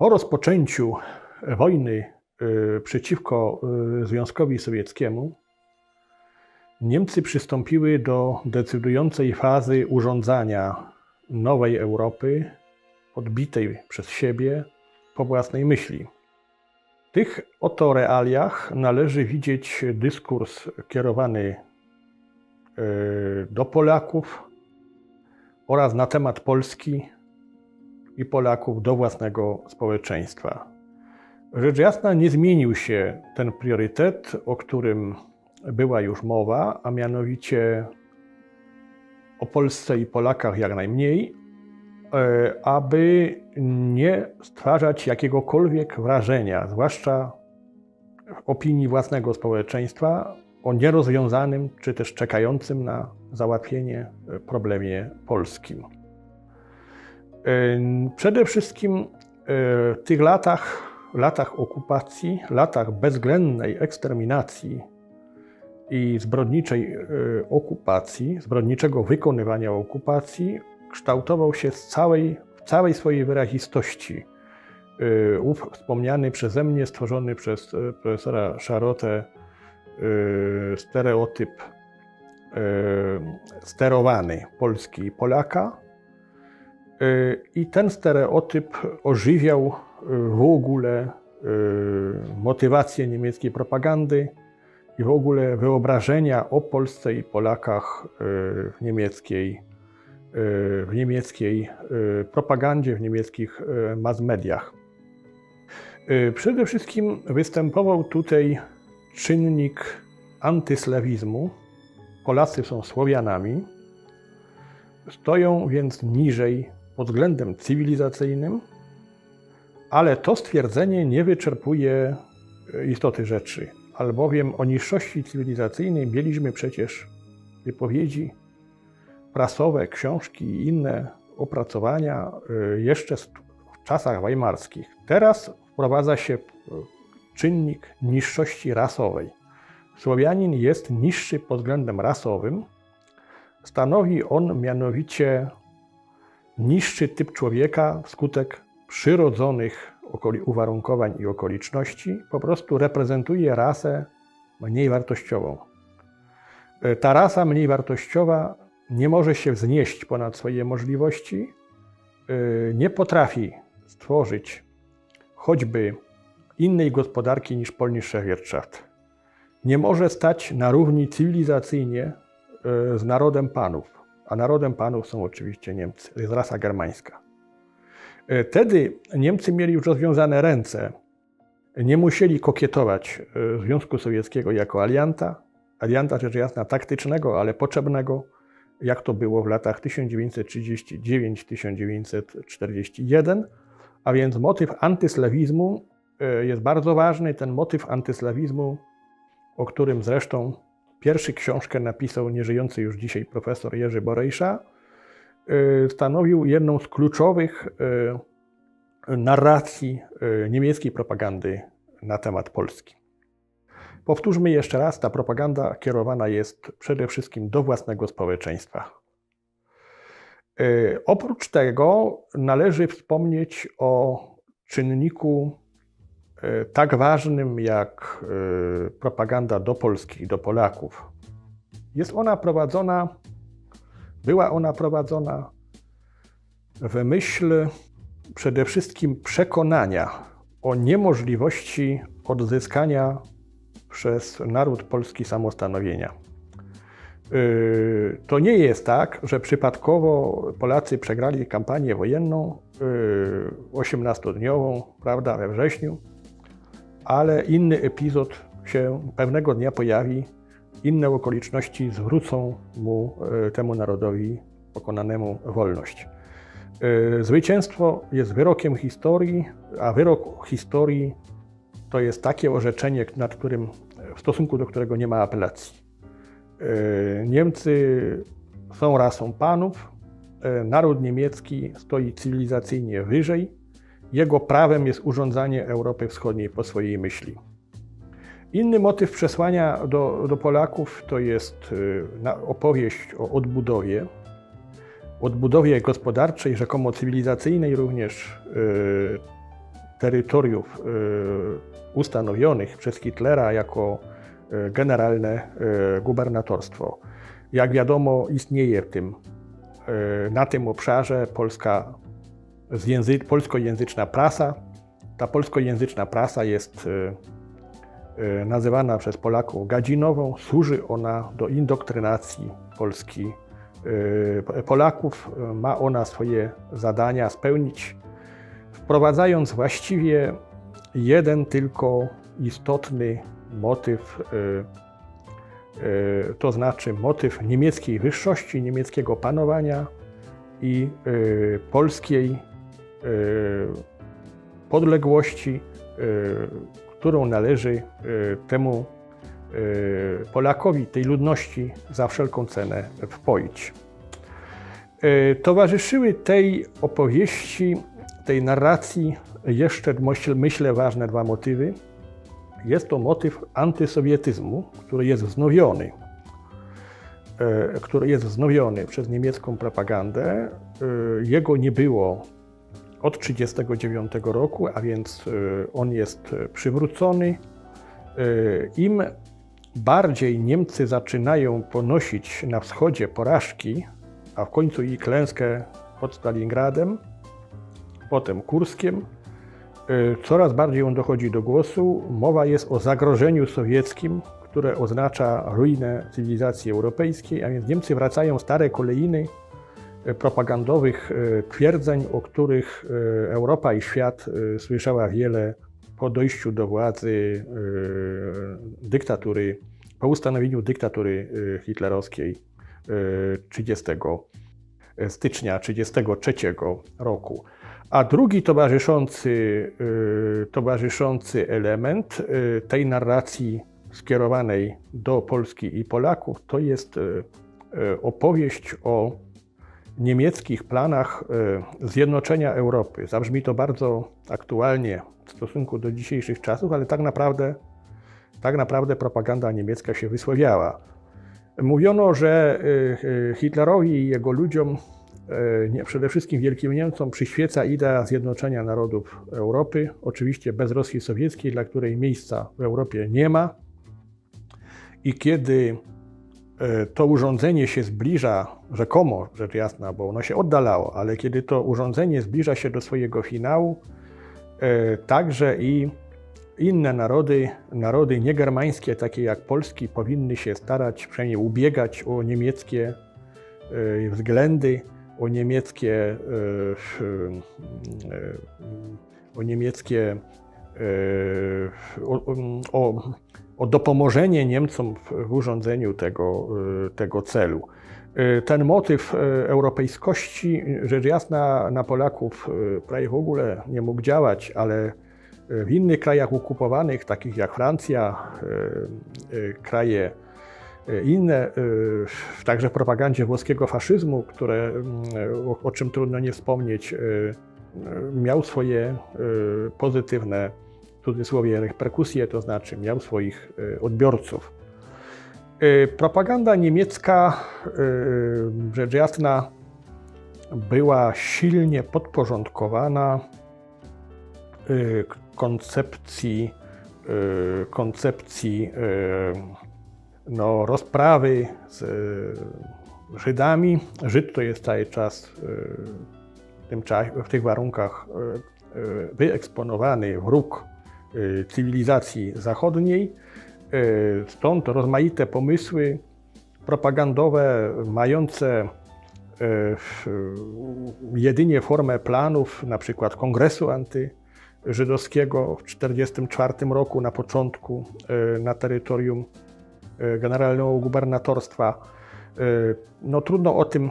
Po rozpoczęciu wojny y, przeciwko y, Związkowi Sowieckiemu, Niemcy przystąpiły do decydującej fazy urządzania nowej Europy, odbitej przez siebie po własnej myśli. W tych oto realiach należy widzieć dyskurs kierowany do Polaków oraz na temat Polski i Polaków do własnego społeczeństwa. Rzecz jasna nie zmienił się ten priorytet, o którym była już mowa, a mianowicie o Polsce i Polakach jak najmniej, e, aby nie stwarzać jakiegokolwiek wrażenia, zwłaszcza w opinii własnego społeczeństwa, o nierozwiązanym czy też czekającym na załatwienie problemie polskim. Przede wszystkim e, w tych latach, latach okupacji, latach bezwzględnej eksterminacji i zbrodniczej e, okupacji, zbrodniczego wykonywania okupacji, kształtował się z całej, w całej swojej wyrazistości ów wspomniany przeze mnie, stworzony przez profesora Szarotę stereotyp sterowany Polski i Polaka. I ten stereotyp ożywiał w ogóle motywację niemieckiej propagandy i w ogóle wyobrażenia o Polsce i Polakach w niemieckiej, w niemieckiej propagandzie, w niemieckich mass mediach. Przede wszystkim występował tutaj czynnik antyslawizmu. Polacy są Słowianami, stoją więc niżej pod względem cywilizacyjnym, ale to stwierdzenie nie wyczerpuje istoty rzeczy, albowiem o niższości cywilizacyjnej mieliśmy przecież wypowiedzi prasowe, książki i inne opracowania jeszcze w czasach weimarskich. Teraz wprowadza się czynnik niższości rasowej. Słowianin jest niższy pod względem rasowym. Stanowi on mianowicie niższy typ człowieka wskutek przyrodzonych uwarunkowań i okoliczności. Po prostu reprezentuje rasę mniej wartościową. Ta rasa mniej wartościowa nie może się wznieść ponad swoje możliwości, nie potrafi stworzyć choćby innej gospodarki niż polnische Wirtschaft. Nie może stać na równi cywilizacyjnie e, z narodem panów, a narodem panów są oczywiście Niemcy, to jest rasa germańska. E, wtedy Niemcy mieli już rozwiązane ręce, nie musieli kokietować e, Związku Sowieckiego jako alianta, alianta rzecz jasna taktycznego, ale potrzebnego, jak to było w latach 1939-1941, a więc motyw antyslawizmu jest bardzo ważny. Ten motyw antyslawizmu o którym zresztą pierwszy książkę napisał nieżyjący już dzisiaj profesor Jerzy Borejsza, y, stanowił jedną z kluczowych y, narracji y, niemieckiej propagandy na temat Polski. Powtórzmy jeszcze raz, ta propaganda kierowana jest przede wszystkim do własnego społeczeństwa. Oprócz tego należy wspomnieć o czynniku tak ważnym jak e, propaganda do Polski i do Polaków. Jest ona prowadzona, była ona prowadzona w myśl przede wszystkim przekonania o niemożliwości odzyskania przez naród polski samostanowienia. E, to nie jest tak, że przypadkowo Polacy przegrali kampanię wojenną 18-dniową, prawda, we wrześniu, ale inny epizod się pewnego dnia pojawi, inne okoliczności zwrócą mu, e, temu narodowi pokonanemu wolność. E, zwycięstwo jest wyrokiem historii, a wyrok historii to jest takie orzeczenie, nad którym, w stosunku do którego nie ma apelacji. E, Niemcy są rasą panów, naród niemiecki stoi cywilizacyjnie wyżej, jego prawem jest urządzanie Europy Wschodniej po swojej myśli. Inny motyw przesłania do, do Polaków to jest y, opowieść o odbudowie, odbudowie gospodarczej, rzekomo cywilizacyjnej również. Y, terytoriów y, ustanowionych przez Hitlera jako generalne gubernatorstwo. Jak wiadomo, istnieje w tym, na tym obszarze polska z języ, polskojęzyczna prasa. Ta polskojęzyczna prasa jest y, y, nazywana przez Polaków gadzinową. Służy ona do indoktrynacji Polski y, Polaków. Ma ona swoje zadania spełnić, wprowadzając właściwie jeden tylko istotny motyw, to znaczy motyw niemieckiej wyższości, niemieckiego panowania i polskiej podległości, y, którą należy y, temu y, Polakowi, tej ludności za wszelką cenę wpoić. Y, Towarzyszyły tej opowieści, tej narracji jeszcze, myśl- myślę, ważne dwa motywy. Jest to motyw antysowietyzmu, który jest wznowiony, który jest wznowiony przez niemiecką propagandę. Jego nie było od 1939 roku, a więc e, on jest e, przywrócony. E, Im bardziej Niemcy zaczynają ponosić na wschodzie porażki, a w końcu i klęskę pod Stalingradem, potem Kurskiem, y, coraz bardziej on dochodzi do głosu. Mowa jest o zagrożeniu sowieckim, które oznacza ruinę cywilizacji europejskiej, a więc Niemcy wracają stare kolejny y, propagandowych y, twierdzeń, o których y, Europa i świat słyszała wiele po dojściu do władzy dyktatury, po ustanowieniu dyktatury hitlerowskiej y, 30 stycznia 1933 roku. A drugi towarzyszący, towarzyszący element tej narracji skierowanej do Polski i Polaków to jest opowieść o niemieckich planach y, zjednoczenia Europy. Zabrzmi to bardzo aktualnie w stosunku do dzisiejszych czasów, ale tak naprawdę, tak naprawdę propaganda niemiecka się wysławiała. Mówiono, że y, y, Hitlerowi i jego ludziom, przede wszystkim Wielkim Niemcom, przyświeca idea zjednoczenia narodów Europy, oczywiście bez Rosji Sowieckiej, dla której miejsca w Europie nie ma. I kiedy to urządzenie się zbliża, rzekomo, rzecz jasna, bo ono się oddalało, ale kiedy to urządzenie zbliża się do swojego finału, y, także i inne narody, narody niegermańskie, takie jak Polski, powinny się starać, przynajmniej ubiegać o niemieckie y, względy, o niemieckie, o niemieckie, y, o, o, o dopomożenie Niemcom w, urządzeniu tego, y, tego celu. Y, Ten motyw y, europejskości, rzecz jasna, na Polaków prawie w ogóle nie mógł działać, ale w innych krajach okupowanych, takich jak Francja, kraje inne, także w propagandzie włoskiego faszyzmu, które, y, o, czym trudno nie wspomnieć, miał swoje pozytywne, w cudzysłowie, reperkusje, to znaczy miał swoich y, odbiorców. Y, Propaganda niemiecka, rzecz jasna, była silnie podporządkowana y, koncepcji, koncepcji no, rozprawy z Żydami. Żyd to jest cały czas w, tym w tych warunkach wyeksponowany wróg cywilizacji zachodniej. Y, Stąd rozmaite pomysły propagandowe mające y, jedynie formę planów, na przykład kongresu antyżydowskiego w 1944 roku na początku y, na terytorium y, generalnego gubernatorstwa. Y, No trudno o tym y,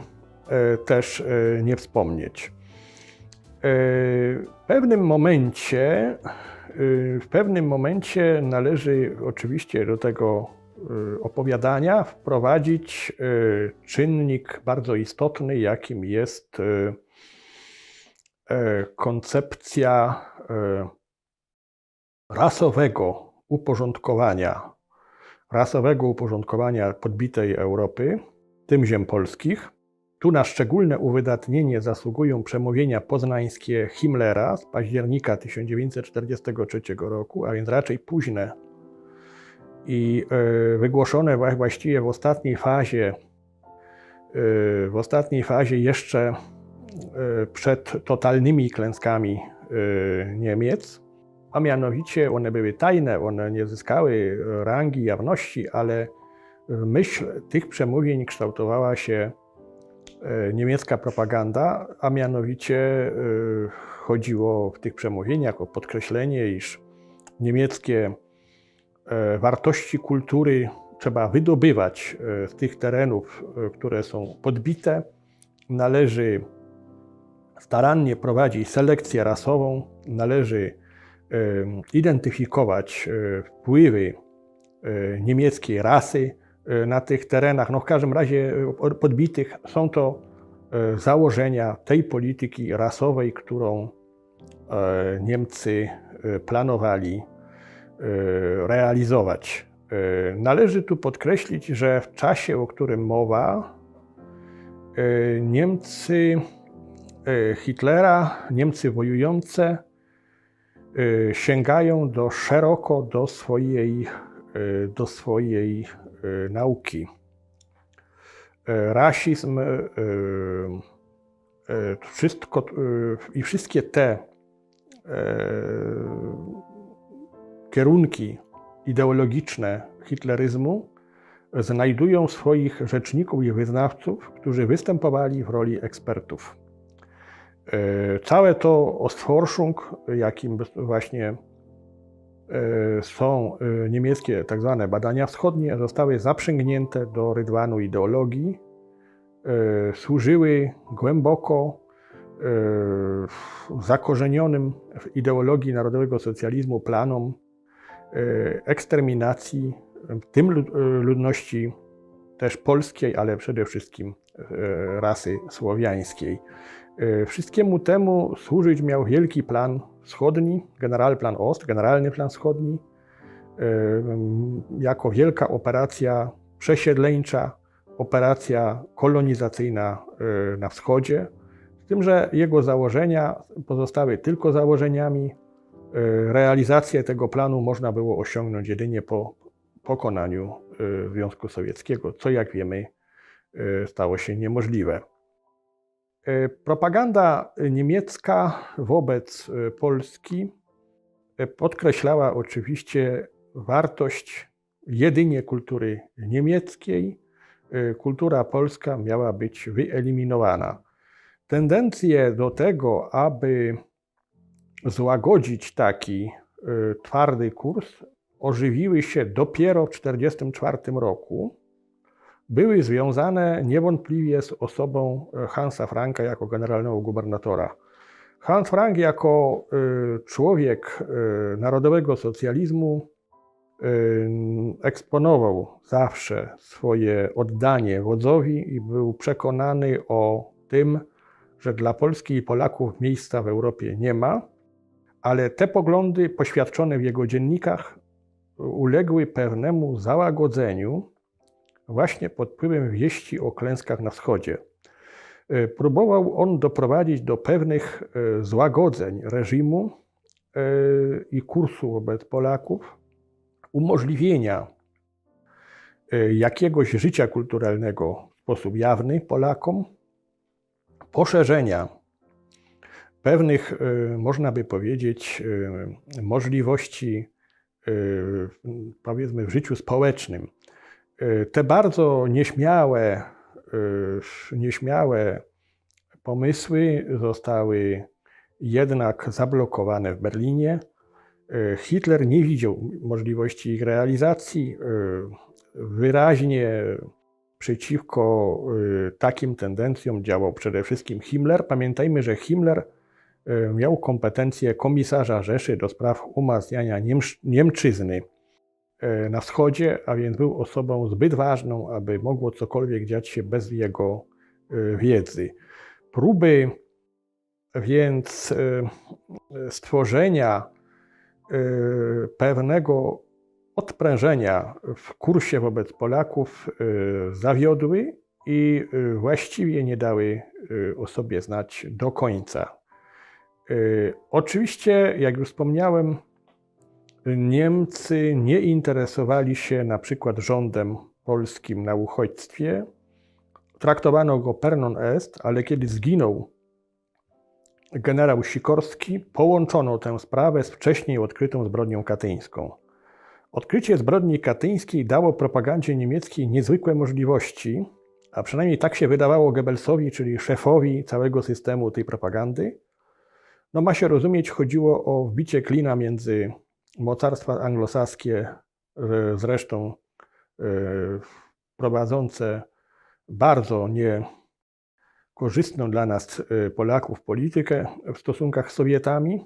też y, nie wspomnieć. Y, W pewnym momencie, y, w pewnym momencie należy oczywiście do tego y, opowiadania wprowadzić y, czynnik bardzo istotny, jakim jest y, koncepcja rasowego uporządkowania, rasowego uporządkowania podbitej Europy, tym ziem polskich. Tu na szczególne uwydatnienie zasługują przemówienia poznańskie Himmlera z października 1943 roku, a więc raczej późne i e, wygłoszone wła- właściwie w ostatniej fazie, e, w ostatniej fazie jeszcze e, przed totalnymi klęskami Niemiec, a mianowicie one były tajne, one nie zyskały rangi jawności, ale myśl tych przemówień kształtowała się niemiecka propaganda, a mianowicie e, chodziło w tych przemówieniach o podkreślenie, iż niemieckie e, wartości kultury trzeba wydobywać e, z tych terenów, e, które są podbite. Należy starannie prowadzić selekcję rasową, należy e, identyfikować e, wpływy e, niemieckiej rasy e, na tych terenach. No w każdym razie e, podbitych są to e, założenia tej polityki rasowej, którą Niemcy planowali realizować. Należy tu podkreślić, że w czasie, o którym mowa, Niemcy Hitlera, Niemcy wojujące, sięgają do szeroko do swojej, do swojej e, nauki. E, Rasizm, wszystko i wszystkie te kierunki ideologiczne hitleryzmu znajdują swoich rzeczników i wyznawców, którzy występowali w roli ekspertów. Całe to Ostforschung, jakim właśnie są e, niemieckie tak zwane badania wschodnie, zostały zaprzęgnięte do rydwanu ideologii, e, służyły głęboko e, zakorzenionym w ideologii narodowego socjalizmu planom e, eksterminacji, w tym lud- e, ludności też polskiej, ale przede wszystkim e, rasy słowiańskiej. E, Wszystkiemu temu służyć miał wielki plan wschodni, generalplan Ost, generalny plan wschodni, e, jako wielka operacja przesiedleńcza, operacja kolonizacyjna e, na wschodzie, z tym, że jego założenia pozostały tylko założeniami. Realizację tego planu można było osiągnąć jedynie po pokonaniu Związku Sowieckiego, co jak wiemy stało się niemożliwe. E, Propaganda niemiecka wobec e, Polski e, podkreślała oczywiście wartość jedynie kultury niemieckiej. Kultura polska miała być wyeliminowana. Tendencje do tego, aby złagodzić taki twardy kurs, ożywiły się dopiero w 1944 roku były związane niewątpliwie z osobą e, Hansa Franka jako generalnego gubernatora. Hans Frank jako y, człowiek y, narodowego socjalizmu eksponował zawsze swoje oddanie wodzowi i był przekonany o tym, że dla Polski i Polaków miejsca w Europie nie ma, ale te poglądy poświadczone w jego dziennikach uległy pewnemu załagodzeniu właśnie pod wpływem wieści o klęskach na wschodzie. E, Próbował on doprowadzić do pewnych e, złagodzeń reżimu e, i kursu wobec Polaków, umożliwienia jakiegoś życia kulturalnego w sposób jawny Polakom, poszerzenia pewnych, można by powiedzieć, możliwości, powiedzmy, w życiu społecznym. E, Te bardzo nieśmiałe, e, nieśmiałe pomysły zostały jednak zablokowane w Berlinie. E, Hitler nie widział możliwości ich realizacji. Wyraźnie przeciwko takim tendencjom działał przede wszystkim Himmler. Pamiętajmy, że Himmler miał kompetencje komisarza Rzeszy do spraw umacniania Niemczyzny na wschodzie, a więc był osobą zbyt ważną, aby mogło cokolwiek dziać się bez jego e, wiedzy. Próby więc e, stworzenia e, pewnego odprężenia w kursie wobec Polaków e, zawiodły i właściwie nie dały o sobie znać do końca. Oczywiście, jak już wspomniałem, Niemcy nie interesowali się na przykład rządem polskim na uchodźstwie. Traktowano go per non est, ale kiedy zginął generał Sikorski, połączono tę sprawę z wcześniej odkrytą zbrodnią katyńską. Odkrycie zbrodni katyńskiej dało propagandzie niemieckiej niezwykłe możliwości, a przynajmniej tak się wydawało Goebbelsowi, czyli szefowi całego systemu tej propagandy. No ma się rozumieć, chodziło o wbicie klina między mocarstwa anglosaskie, e, zresztą e, prowadzące bardzo niekorzystną dla nas e, Polaków politykę w stosunkach z Sowietami,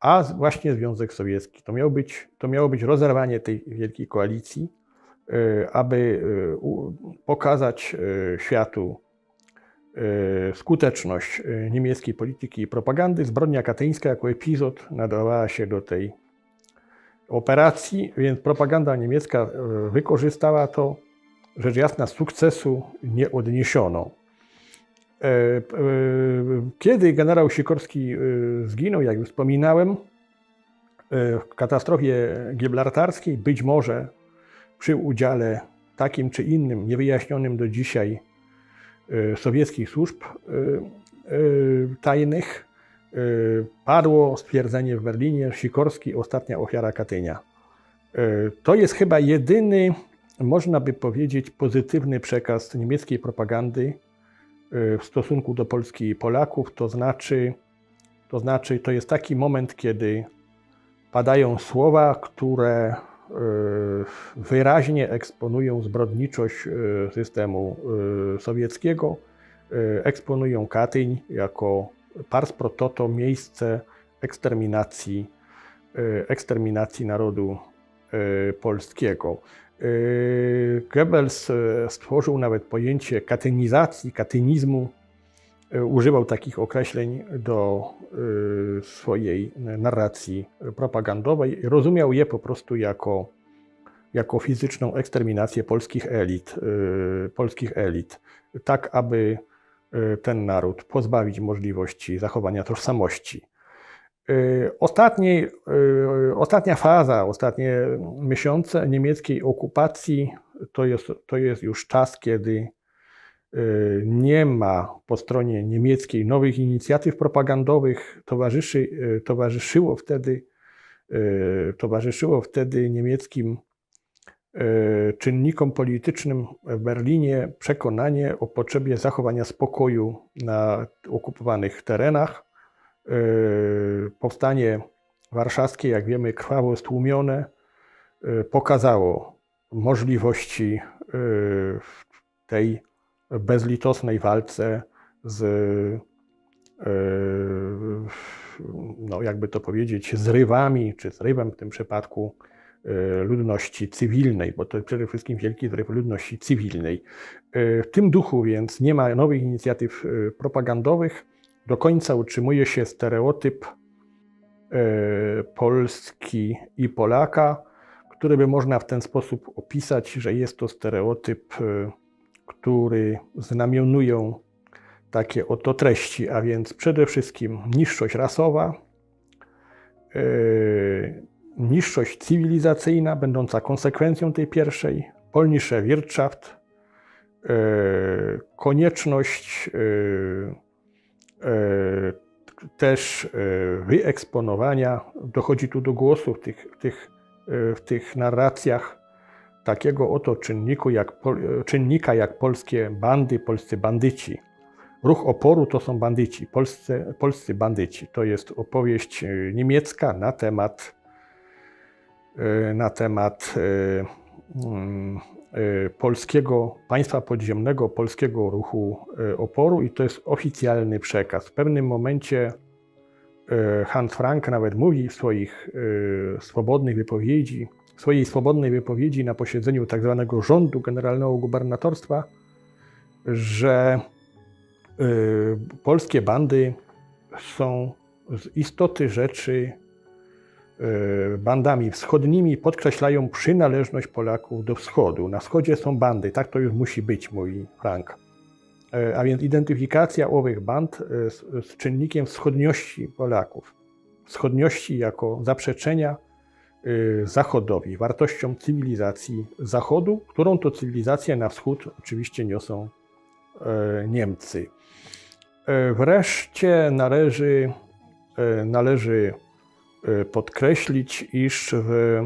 a właśnie Związek Sowiecki. To miało być, to miało być rozerwanie tej wielkiej koalicji, aby pokazać światu skuteczność niemieckiej polityki i propagandy. Zbrodnia katyńska jako epizod nadawała się do tej operacji, więc propaganda niemiecka e, wykorzystała to. Rzecz jasna, sukcesu nie odniesiono. E, e, Kiedy generał Sikorski zginął, jak już wspominałem, w katastrofie gibraltarskiej, być może przy udziale takim czy innym, niewyjaśnionym do dzisiaj sowieckich służb tajnych, padło stwierdzenie w Berlinie Sikorski, ostatnia ofiara Katynia. E, To jest chyba jedyny, można by powiedzieć, pozytywny przekaz niemieckiej propagandy e, w stosunku do Polski i Polaków. To znaczy, to znaczy, to jest taki moment, kiedy padają słowa, które wyraźnie eksponują zbrodniczość systemu sowieckiego, eksponują Katyń jako pars pro toto, miejsce eksterminacji, e, eksterminacji narodu e, polskiego. E, Goebbels stworzył nawet pojęcie katynizacji, katynizmu. Używał takich określeń do swojej narracji propagandowej. Rozumiał je po prostu jako, jako fizyczną eksterminację polskich elit, polskich elit, tak aby ten naród pozbawić możliwości zachowania tożsamości. Y, Ostatniej, y, ostatnia faza, ostatnie miesiące niemieckiej okupacji to jest, to jest już czas, kiedy y, nie ma po stronie niemieckiej nowych inicjatyw propagandowych. Towarzyszy, y, towarzyszyło, wtedy, y, towarzyszyło wtedy niemieckim y, czynnikom politycznym w Berlinie przekonanie o potrzebie zachowania spokoju na okupowanych terenach. Yy, Powstanie warszawskie, jak wiemy, krwawo stłumione, yy, pokazało możliwości tej bezlitosnej walce z, no jakby to powiedzieć, zrywami, czy zrywem w tym przypadku ludności cywilnej, bo to przede wszystkim wielki zryw ludności cywilnej. Yy, W tym duchu więc nie ma nowych inicjatyw yy, propagandowych do końca utrzymuje się stereotyp e, Polski i Polaka, który by można w ten sposób opisać, że jest to stereotyp, e, który znamionują takie oto treści, a więc przede wszystkim niższość rasowa, e, niższość cywilizacyjna, będąca konsekwencją tej pierwszej, polnische Wirtschaft, e, konieczność e, e, też wyeksponowania, dochodzi tu do głosu w tych, w tych, w tych narracjach takiego oto czynniku jak, czynnika jak polskie bandy, polscy bandyci. Ruch oporu to są bandyci, polscy, polscy bandyci. To jest opowieść niemiecka na temat, na temat mm, e, polskiego, państwa podziemnego, polskiego ruchu oporu i to jest oficjalny przekaz. W pewnym momencie Hans Frank nawet mówi w swoich swobodnych wypowiedzi, w swojej swobodnej wypowiedzi na posiedzeniu tak zwanego rządu generalnego gubernatorstwa, że polskie bandy są z istoty rzeczy bandami wschodnimi, podkreślają przynależność Polaków do wschodu. Na wschodzie są bandy, tak to już musi być, mówi Frank. E, A więc identyfikacja owych band e, z, z czynnikiem wschodniości Polaków. Wschodniości jako zaprzeczenia Zachodowi, wartościom cywilizacji Zachodu, którą to cywilizację na wschód oczywiście niosą Niemcy. Wreszcie należy, należy podkreślić, iż w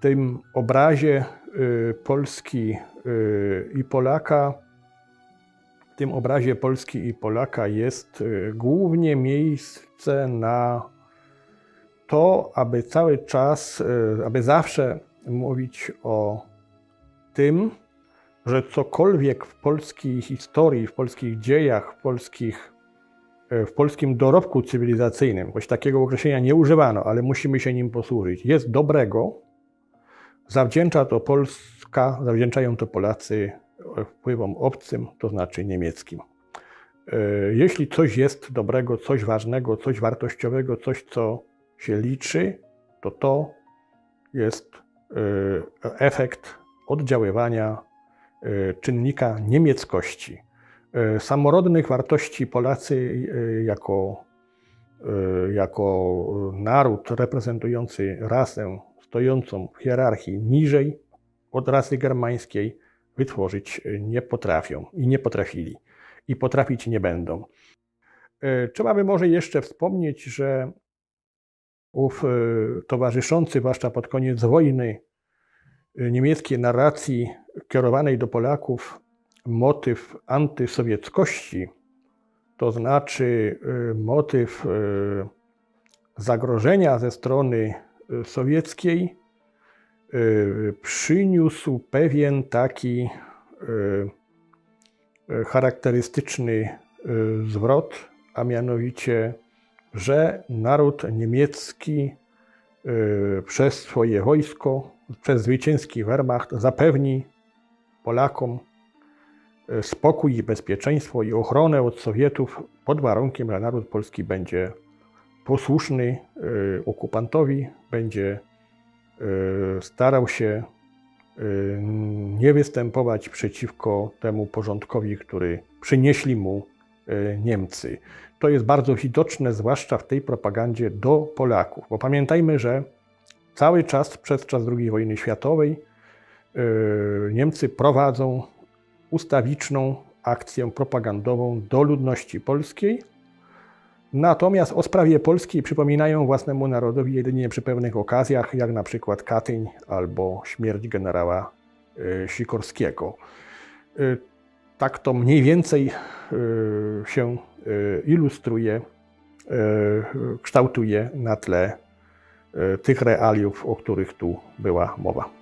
tym obrazie y, Polski y, i Polaka, w tym obrazie Polski i Polaka jest y, głównie miejsce na to, aby cały czas, y, aby zawsze mówić o tym, że cokolwiek w polskiej historii, w polskich dziejach, w, polskich, y, w polskim dorobku cywilizacyjnym, choć takiego określenia nie używano, ale musimy się nim posłużyć, jest dobrego, Zawdzięcza to Polska, zawdzięczają to Polacy wpływom obcym, to znaczy niemieckim. E, Jeśli coś jest dobrego, coś ważnego, coś wartościowego, coś, co się liczy, to to jest e, efekt oddziaływania e, czynnika niemieckości. E, Samorodnych wartości Polacy e, jako, e, jako naród reprezentujący rasę stojącą w hierarchii niżej od rasy germańskiej wytworzyć nie potrafią i nie potrafili i potrafić nie będą. Trzeba by może jeszcze wspomnieć, że ów towarzyszący, zwłaszcza pod koniec wojny, niemieckiej narracji kierowanej do Polaków motyw antysowieckości, to znaczy e, motyw e, zagrożenia ze strony e, sowieckiej, przyniósł pewien taki charakterystyczny zwrot, a mianowicie, że naród niemiecki przez swoje wojsko, przez zwycięski Wehrmacht zapewni Polakom spokój i bezpieczeństwo i ochronę od Sowietów pod warunkiem, że naród polski będzie posłuszny e, okupantowi, będzie e, starał się e, nie występować przeciwko temu porządkowi, który przynieśli mu Niemcy. To jest bardzo widoczne, zwłaszcza w tej propagandzie do Polaków, bo pamiętajmy, że cały czas przez czas II wojny światowej Niemcy prowadzą ustawiczną akcję propagandową do ludności polskiej, Natomiast o sprawie polskiej przypominają własnemu narodowi jedynie przy pewnych okazjach, jak na przykład Katyń albo śmierć generała e, Sikorskiego. E, Tak to mniej więcej e, się ilustruje, kształtuje na tle tych realiów, o których tu była mowa.